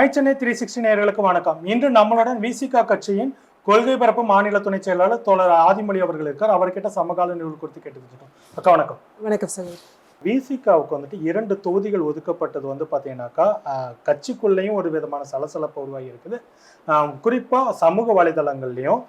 My Chennai three sixty நேயர்களுக்கு வணக்கம். இன்று நம்மளுடன் விசிகா கட்சியின் கொள்கை பரப்பு மாநில துணை செயலாளர் தோழர் ஆதிமொழி அவர்கள் இருக்கார். அவர்கிட்ட சமகால நிகழ்வு குறித்து கேட்டு வச்சுட்டோம் அக்கா வணக்கம். வணக்கம் சார். விசிகாவுக்கு வந்துட்டு இரண்டு தொகுதிகள் ஒதுக்கப்பட்டது வந்து பார்த்தீங்கன்னாக்கா கட்சிக்குள்ளேயும் ஒரு விதமான சலசலப்பு உருவாகி இருக்குது. ஆஹ், குறிப்பா சமூக வலைதளங்கள்லையும்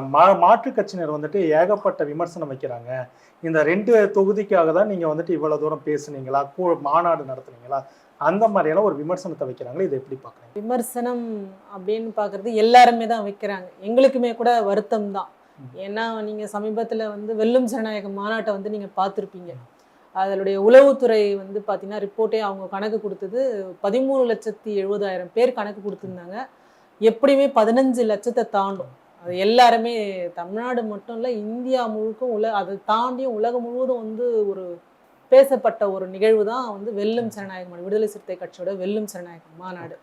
மா மாற்றுக் கட்சியினர் வந்துட்டு ஏகப்பட்ட விமர்சனம் வைக்கிறாங்க. இந்த ரெண்டு தொகுதிக்காக தான் நீங்க வந்துட்டு இவ்வளவு தூரம் பேசுனீங்களா? கூ- மாநாடு நடத்துனீங்களா? அந்த மாதிரியெல்லாம் ஒரு விமர்சனத்தை வைக்கிறாங்களே இதை எப்படி பார்க்குறீங்க? விமர்சனம் அப்படின்னு பார்க்கறது எல்லாருமே தான் வைக்கிறாங்க. எங்களுக்குமே கூட வருத்தம் தான். ஏன்னா நீங்கள் சமீபத்தில் வந்து வெல்லும் ஜனநாயக மாநாட்டை வந்து நீங்கள் பார்த்துருப்பீங்க. அதனுடைய உளவுத்துறை வந்து பார்த்தீங்கன்னா ரிப்போர்ட்டே அவங்க கணக்கு கொடுத்தது பதிமூணு லட்சத்தி எழுபதாயிரம் பேர் கணக்கு கொடுத்துருந்தாங்க. எப்படியுமே பதினஞ்சு லட்சத்தை தாண்டும். அது எல்லாருமே தமிழ்நாடு மட்டும் இல்லை இந்தியா முழுக்கும் உல அதை தாண்டியும் உலகம் முழுவதும் வந்து ஒரு பேசப்பட்ட ஒரு நிகழ்வு தான் வந்து வெல்லும் ஜனநாயக விடுதலை சிறுத்தை கட்சியோட வெல்லும் ஜனநாயக மாநாடு.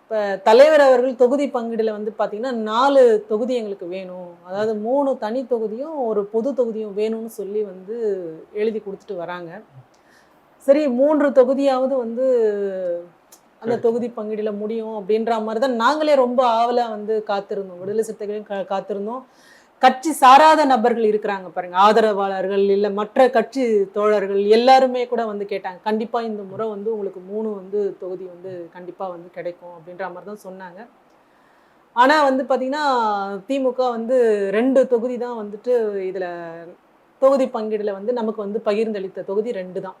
இப்போ தலைவர் அவர்கள் தொகுதி பங்கீடில் வந்து பார்த்திங்கன்னா நாலு தொகுதி எங்களுக்கு வேணும். அதாவது மூணு தனி தொகுதியும் ஒரு பொது தொகுதியும் வேணும்னு சொல்லி வந்து எழுதி கொடுத்துட்டு வராங்க. சரி மூன்று தொகுதியாவது வந்து அந்த. தொகுதி பங்கீடுல முடியும் அப்படின்ற மாதிரி தான் நாங்களே ரொம்ப ஆவலா வந்து காத்திருந்தோம். விடுதலை சிறுத்தைகளையும் காத்திருந்தோம். கட்சி சாராத நபர்கள் இருக்கிறாங்க பாருங்க. ஆதரவாளர்கள் இல்லை மற்ற கட்சி தோழர்கள் எல்லாருமே கூட வந்து கேட்டாங்க. கண்டிப்பா இந்த முறை வந்து உங்களுக்கு மூணு வந்து தொகுதி வந்து கண்டிப்பா வந்து கிடைக்கும் அப்படின்ற மாதிரி தான் சொன்னாங்க. ஆனா வந்து பாத்தீங்கன்னா திமுக வந்து ரெண்டு தொகுதி தான் வந்துட்டு இதுல தொகுதி பங்கீடுல வந்து நமக்கு வந்து பகிர்ந்தளித்த தொகுதி ரெண்டு தான்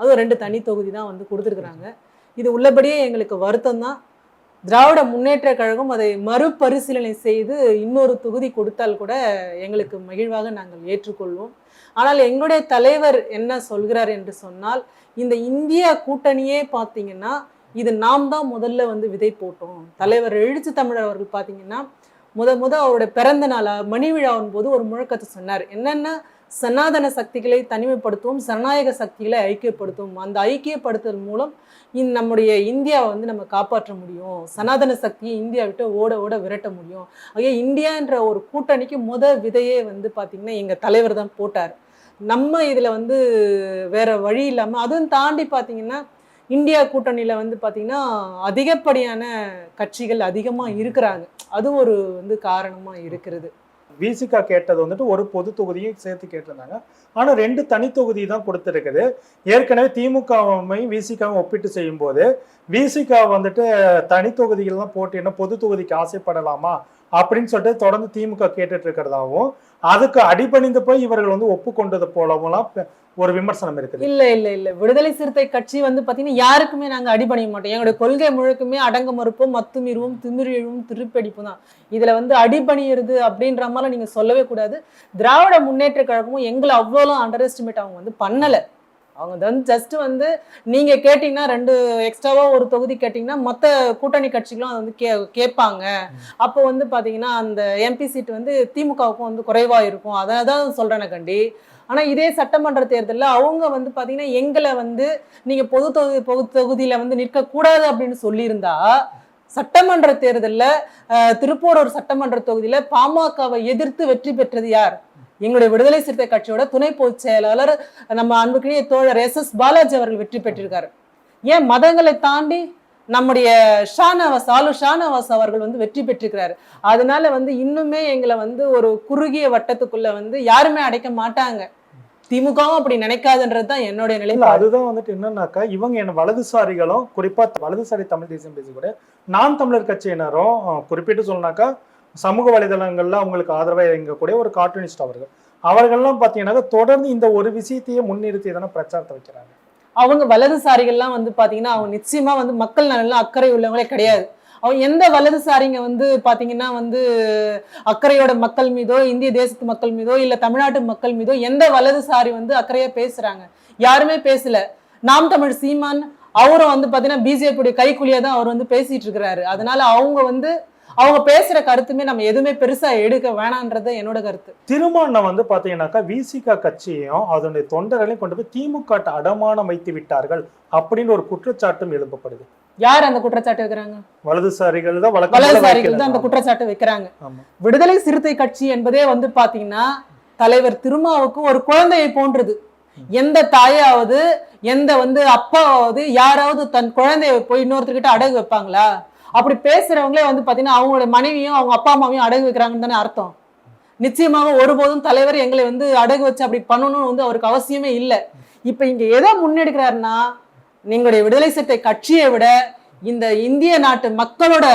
அதுவும் ரெண்டு தனி தொகுதி தான் வந்து கொடுத்துருக்குறாங்க. இது உள்ளபடியே எங்களுக்கு வருத்தம் தான் திராவிட முன்னேற்ற கழகம் அதை மறுபரிசீலனை செய்து இன்னொரு தொகுதி கொடுத்தால் கூட எங்களுக்கு மகிழ்வாக நாங்கள் ஏற்றுக்கொள்வோம். ஆனால் எங்களுடைய தலைவர் என்ன சொல்கிறார் என்று சொன்னால் இந்த இந்திய கூட்டணியே பார்த்தீங்கன்னா இது நாம் தான் முதல்ல வந்து விதை போட்டோம். தலைவர் எழுச்சி தமிழர் அவர்கள் பார்த்தீங்கன்னா முத முத அவருடைய பிறந்த நாளா மணி விழாவின் போது ஒரு முழக்கத்தை சொன்னார். என்னென்ன சனாதன சக்திகளை தனிமைப்படுத்துவோம் ஜனநாயக சக்திகளை ஐக்கியப்படுத்துவோம் அந்த ஐக்கியப்படுத்துதல் மூலம் இந் நம்முடைய இந்தியாவை வந்து நம்ம காப்பாற்ற முடியும். சனாதன சக்தியை இந்தியா விட்டு ஓட ஓட விரட்ட முடியும். ஆகிய இந்தியான்ற ஒரு கூட்டணிக்கு முத விதையே வந்து பார்த்திங்கன்னா எங்கள் தலைவர் தான் போட்டார். நம்ம இதில் வந்து வேற வழி இல்லாமல் அதுவும் தாண்டி பார்த்தீங்கன்னா இந்தியா கூட்டணியில் வந்து பார்த்திங்கன்னா அதிகப்படியான கட்சிகள் அதிகமாக இருக்கிறாங்க. அது ஒரு வந்து காரணமாக இருக்கிறது. விசிகா கேட்டது வந்துட்டு ஒரு பொது தொகுதியும் சேர்த்து கேட்டிருந்தாங்க. ஆனால் ரெண்டு தனி தொகுதி தான் கொடுத்துருக்குது. ஏற்கனவே திமுகவையும் விசிகாவும் ஒப்பிட்டு செய்யும்போது விசிகா வந்துட்டு தனி தொகுதிகள்லாம் என்ன பொது தொகுதிக்கு ஆசைப்படலாமா அப்படின்னு சொல்லிட்டு தொடர்ந்து திமுக கேட்டுட்டு இருக்கிறதாவும் அதுக்கு அடிபணிந்து போய் இவர்கள் வந்து ஒப்புக்கொண்டது போலவும் ஒரு விமர்சனம் இருக்குது. இல்ல இல்ல இல்ல. விடுதலை சிறுத்தை கட்சி வந்து பாத்தீங்கன்னா யாருக்குமே நாங்க அடிபணிய மாட்டோம். எங்களுடைய கொள்கை முழுக்குமே அடங்க மறுப்போம் மத்துமீறுவோம் திமிரிழுவும் திருப்படிப்பும் தான். இதுல வந்து அடிபணியிறது அப்படின்ற மாதிரி நீங்க சொல்லவே கூடாது. திராவிட முன்னேற்ற கழகமும் எங்களை அவ்வளோ அண்டர் எஸ்டிமேட் அவங்க வந்து பண்ணலை. அவங்க வந்து ஜஸ்ட் வந்து நீங்க கேட்டீங்கன்னா ரெண்டு எக்ஸ்ட்ராவா ஒரு தொகுதி கேட்டீங்கன்னா மத்த கூட்டணி கட்சிகளும் அதை வந்து கே கேட்பாங்க. அப்போ வந்து பாத்தீங்கன்னா அந்த எம்பி சீட் வந்து திமுகவுக்கும் வந்து குறைவா இருக்கும். அதை தான் சொல்றேன் கண்டி. ஆனால் இதே சட்டமன்ற தேர்தலில் அவங்க வந்து பார்த்தீங்கன்னா எங்களை வந்து நீங்கள் பொது தொகுதி பொது தொகுதியில் வந்து நிற்கக்கூடாது அப்படின்னு சொல்லியிருந்தா சட்டமன்ற தேர்தலில் திருப்பூரூர் சட்டமன்ற தொகுதியில் பாமகவை எதிர்த்து வெற்றி பெற்றது யார்? எங்களுடைய விடுதலை சிறுத்தை கட்சியோட துணை பொதுச் செயலாளர் நம்ம அன்புக்குரிய தோழர் எஸ் எஸ் பாலாஜி அவர்கள் வெற்றி பெற்றிருக்காரு. ஏன் மதங்களை தாண்டி நம்முடைய ஷானவாஸ் ஆலு ஷானவாஸ் அவர்கள் வந்து வெற்றி பெற்றிருக்கிறாரு. அதனால வந்து இன்னுமே எங்களை வந்து ஒரு குறுகிய வட்டத்துக்குள்ள வந்து யாருமே அடைக்க மாட்டாங்க. திமுகவும் அப்படி நினைக்காதுன்றது தான் என்னுடைய இல்ல அதுதான் வந்துட்டு என்னன்னாக்கா இவங்க என்ன வலதுசாரிகளும் குறிப்பா வலதுசாரி தமிழ் தேசியம் பேசக்கூடிய நான் தமிழர் கட்சியினரும் குறிப்பிட்டு சொல்லனாக்கா சமூக வலைதளங்களில் அவங்களுக்கு ஆதரவாக இயங்கக்கூடிய ஒரு கார்ட்டூனிஸ்ட் அவர்கள். அவர்கள்லாம் பார்த்தீங்கன்னா தொடர்ந்து இந்த ஒரு விஷயத்தையே முன்னிறுத்தி தானே பிரச்சாரத்தை வைக்கிறாங்க. அவங்க வலதுசாரிகள்லாம் வந்து பார்த்தீங்கன்னா அவங்க நிச்சயமா வந்து மக்கள் நலன்ல அக்கறை உள்ளவங்களே கிடையாது. அவங்க எந்த வலதுசாரிங்க வந்து பார்த்தீங்கன்னா வந்து அக்கறையோட மக்கள் மீதோ இந்திய தேசத்து மக்கள் மீதோ இல்லை தமிழ்நாட்டு மக்கள் மீதோ எந்த வலதுசாரி வந்து அக்கறையாக பேசுகிறாங்க யாருமே பேசல. நாம் தமிழ் சீமான் அவரும் வந்து பார்த்தீங்கன்னா பிஜேபியுடைய கைக்குழியாக தான் அவர் வந்து பேசிட்டு இருக்கிறாரு. அதனால அவங்க வந்து அவங்க பேசுற கருத்துமே நம்ம எதுவுமே பெருசா எடுக்க வேணான்றது என்னோட கருத்து. திருமாவளவன் வந்து பாத்தீங்கன்னாக்கா விசிகா கட்சியையும் அதனுடைய தொண்டர்களையும் கொண்டு போய் திமுக அடமானம் வைத்து விட்டார்கள் அப்படின்னு ஒரு குற்றச்சாட்டும் எழுப்பப்படுது. யார் அந்த குற்றச்சாட்டு வைக்கிறாங்க? வலதுசாரிகள் தான் வலதுசாரிகள் தான் அந்த. குற்றச்சாட்டு வைக்கிறாங்க. விடுதலை சிறுத்தை கட்சி என்பதே வந்து பாத்தீங்கன்னா தலைவர் திருமாவுக்கு ஒரு குழந்தையை போன்றது. எந்த தாயாவது எந்த வந்து அப்பாவாவது யாராவது தன் குழந்தைய போய் இன்னொருத்தர்கிட்ட அடகு வைப்பாங்களா? அப்படி பேசுறவங்களே வந்து பாத்தீங்கன்னா அவங்களோட மனைவியும் அவங்க அப்பா அம்மாவையும் அடகு வைக்கிறாங்கன்னு தானே அர்த்தம். நிச்சயமாக ஒருபோதும் தலைவர் எங்களை வந்து அடகு வச்சு அப்படி பண்ணணும்னு வந்து அவருக்கு அவசியமே இல்லை. இப்ப இங்க எதை முன்னெடுக்கிறாருன்னா நீங்களுடைய விடுதலை சிறுத்தை கட்சியை விட இந்த இந்திய நாட்டு மக்களோட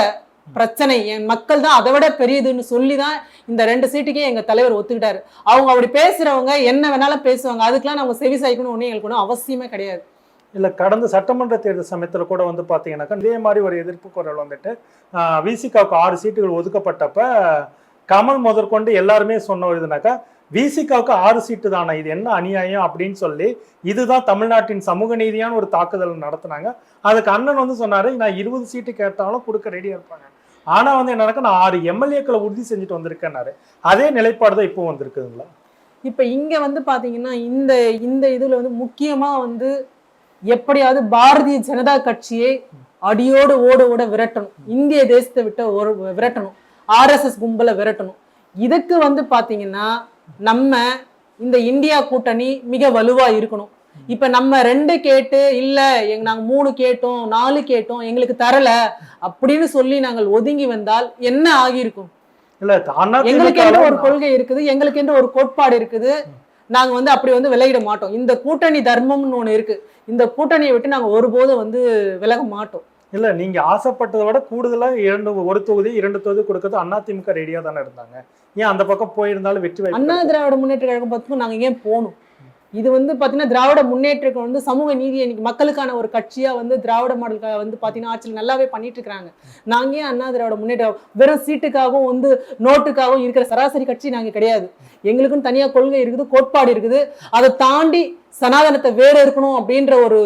பிரச்சனை என் மக்கள் தான் அதை விட பெரியதுன்னு சொல்லி தான் இந்த ரெண்டு சீட்டுக்கே எங்க தலைவர் ஒத்துக்கிட்டாரு. அவங்க அப்படி பேசுறவங்க என்ன வேணாலும் பேசுவாங்க. அதுக்கெல்லாம் நம்ம செவி சாய்க்கணும் ஒன்றும் எங்களுக்கு ஒன்றும் அவசியமே கிடையாது. இல்லை கடந்த சட்டமன்ற தேர்தல் சமயத்தில் கூட வந்து பார்த்தீங்கன்னாக்கா இதே மாதிரி ஒரு எதிர்ப்பு குரல் வந்துட்டு விசிகாவுக்கு ஆறு சீட்டுகள் ஒதுக்கப்பட்டப்ப கமல் முதற்கொண்டு எல்லாருமே சொன்ன ஒரு இதுனாக்கா விசிகாவுக்கு ஆறு சீட்டு தானே இது என்ன அநியாயம் அப்படின்னு சொல்லி இதுதான் தமிழ்நாட்டின் சமூக நீதியான ஒரு தாக்குதல் நடத்துனாங்க. அதுக்கு அண்ணன் வந்து சொன்னார் நான் இருபது சீட்டு கேட்டாலும் கொடுக்க ரெடியாக இருப்பாங்க. ஆனால் வந்து என்னன்னாக்கா நான் ஆறு எம்எல்ஏக்களை உறுதி செஞ்சுட்டு வந்திருக்கேன்னாரு. அதே நிலைப்பாடு தான் இப்போ வந்திருக்குதுங்களா? இப்போ இங்கே வந்து பார்த்தீங்கன்னா இந்த இந்த இதில் வந்து முக்கியமாக வந்து எப்படியாவது பாரதிய ஜனதா கட்சியை அடியோடு ஓட ஓட விரட்டணும். இந்திய தேசத்தை விட்டு ஒரு விரட்டணும். ஆர்எஸ்எஸ் கும்பலை விரட்டணும். இதுக்கு வந்து பாத்தீங்கன்னா நம்ம இந்த இந்தியா கூட்டணி மிக வலுவா இருக்கணும். இப்ப நம்ம ரெண்டு கேட்டு இல்ல எங்க நாங்க மூணு கேட்டோம் நாலு கேட்டோம் எங்களுக்கு தரல அப்படின்னு சொல்லி நாங்கள் ஒதுங்கி வந்தால் என்ன ஆகியிருக்கும்? எங்களுக்கு என்று ஒரு கொள்கை இருக்குது எங்களுக்கு என்று ஒரு கோட்பாடு இருக்குது. நாங்க வந்து அப்படி வந்து விலகிட மாட்டோம். இந்த கூட்டணி தர்மம்னு ஒண்ணு இருக்கு. இந்த கூட்டணியை விட்டு நாங்க ஒருபோதும் வந்து விலக மாட்டோம். இல்ல நீங்க ஆசைப்பட்டதை விட கூடுதலா இரண்டு ஒரு தொகுதி இரண்டு தொகுதி கொடுக்கறது அதிமுக ரெடியா தானே இருந்தாங்க. ஏன் அந்த பக்கம் போயிருந்தாலும் வெற்றி அண்ணா திராவிட முன்னேற்ற கழகம் பத்துக்கும் நாங்க ஏன் போகணும்? இது வந்து பார்த்தீங்கன்னா திராவிட முன்னேற்றத்தை வந்து சமூக நீதி இன்னைக்கு மக்களுக்கான ஒரு கட்சியாக வந்து திராவிட மாடல் வந்து பார்த்தீங்கன்னா ஆட்சியில் நல்லாவே பண்ணிட்டு இருக்காங்க நாங்கள் ஏன் அண்ணா திராவிட முன்னேற்றம் வெறும் சீட்டுக்காகவும் வந்து நோட்டுக்காகவும் இருக்கிற சராசரி கட்சி நாங்கள் கிடையாது. எங்களுக்குன்னு தனியாக கொள்கை இருக்குது கோட்பாடு இருக்குது. அதை தாண்டி சனாதனத்தை வேறு இருக்கணும் அப்படின்ற ஒரு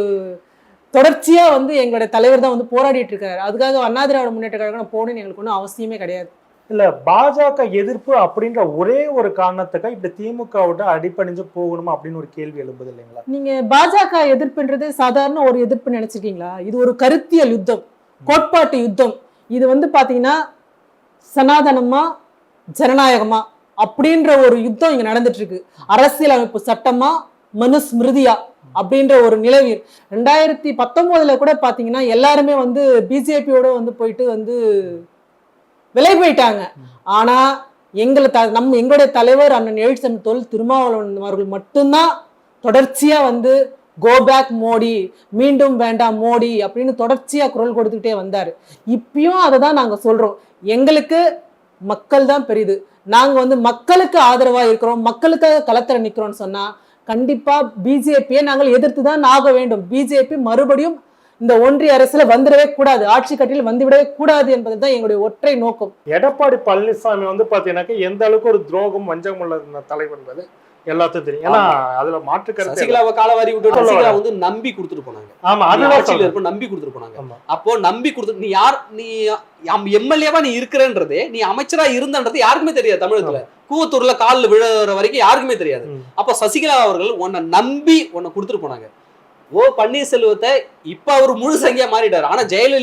தொடர்ச்சியாக வந்து எங்களுடைய தலைவர் தான் வந்து போராடிட்டு இருக்காரு. அதுக்காக அண்ணா திராவிட முன்னேற்ற கழகம் போகணும்னு எங்களுக்கு ஒன்றும் அவசியமே கிடையாது. இல்ல பாஜக எதிர்ப்பு அப்படின்ற ஒரே ஒரு காரணத்துக்காக இப்படி திமுக விட அடிப்பணிஞ்சு போகணுமா அப்படின்னு ஒரு கேள்வி எழும்புது இல்லைங்களா? நீங்க பாஜக எதிர்ப்புன்றது சாதாரண ஒரு எதிர்ப்பு நினைச்சிருக்கீங்களா? இது ஒரு கருத்தியல் யுத்தம் கோட்பாட்டு யுத்தம். இது வந்து பாத்தீங்கன்னா சனாதனமா ஜனநாயகமா அப்படின்ற ஒரு யுத்தம் இங்க நடந்துட்டு இருக்கு அரசியலமைப்பு சட்டமா மனுஸ்மிருதியா அப்படின்ற ஒரு நிலவில் ரெண்டாயிரத்தி பத்தொன்பதுல கூட பாத்தீங்கன்னா எல்லாருமே வந்து பிஜேபியோட வந்து போயிட்டு வந்து விலை போயிட்டாங்க. ஆனால் எங்களை த நம்ம எங்களுடைய தலைவர் அண்ணன் எழுச்சன் தொல் திருமாவளவன் அவர்கள் மட்டும்தான் தொடர்ச்சியாக வந்து கோ பேக் மோடி. மீண்டும் வேண்டாம் மோடி. அப்படின்னு தொடர்ச்சியாக குரல் கொடுத்துக்கிட்டே வந்தார். இப்பயும் அதை தான் நாங்கள் சொல்கிறோம் எங்களுக்கு மக்கள் தான் பெரிது. நாங்கள் வந்து மக்களுக்கு ஆதரவாக இருக்கிறோம். மக்களுக்காக களத்தில் நிற்கிறோம்னு சொன்னால் கண்டிப்பாக பிஜேபியை நாங்கள் எதிர்த்து தான் ஆக வேண்டும். பிஜேபி மறுபடியும் இந்த ஒன்றிய அரசுல வந்துடவே கூடாது ஆட்சி கட்டில் வந்துவிடவே கூடாது என்பதுதான் எங்களுடைய ஒற்றை நோக்கம். எடப்பாடி பழனிசாமி வந்து பாத்தீங்கன்னாக்கா எந்த அளவுக்கு ஒரு துரோகம் வஞ்சகம் உள்ள தலைவர் என்பது எல்லாத்துக்கும் தெரியும். ஏன்னா அதுல மாற்று கருத்து. சசிகலாவை காலவாரி விட்டு சசிகலா வந்து நம்பி கொடுத்துட்டு போனாங்க. ஆமா அதுதான் ஆட்சியில. இருப்ப நம்பி கொடுத்துட்டு போனாங்க. அப்போ நம்பி கொடுத்து நீ யார் நீ எம்எல்ஏவா நீ இருக்கிறன்றதே நீ அமைச்சரா இருந்தன்றது யாருக்குமே தெரியாது தமிழகத்துல. கூவத்தூர்ல காலில் விழுற வரைக்கும் யாருக்குமே தெரியாது. அப்ப சசிகலா அவர்கள் உன்னை நம்பி உன்னை கொடுத்துட்டு போனாங்க. ஓ பன்னீர்செல்வத்தை இப்ப அவர் முழு சங்கியா மாறிட்டாரு. ஆனா ஜெயலலிதா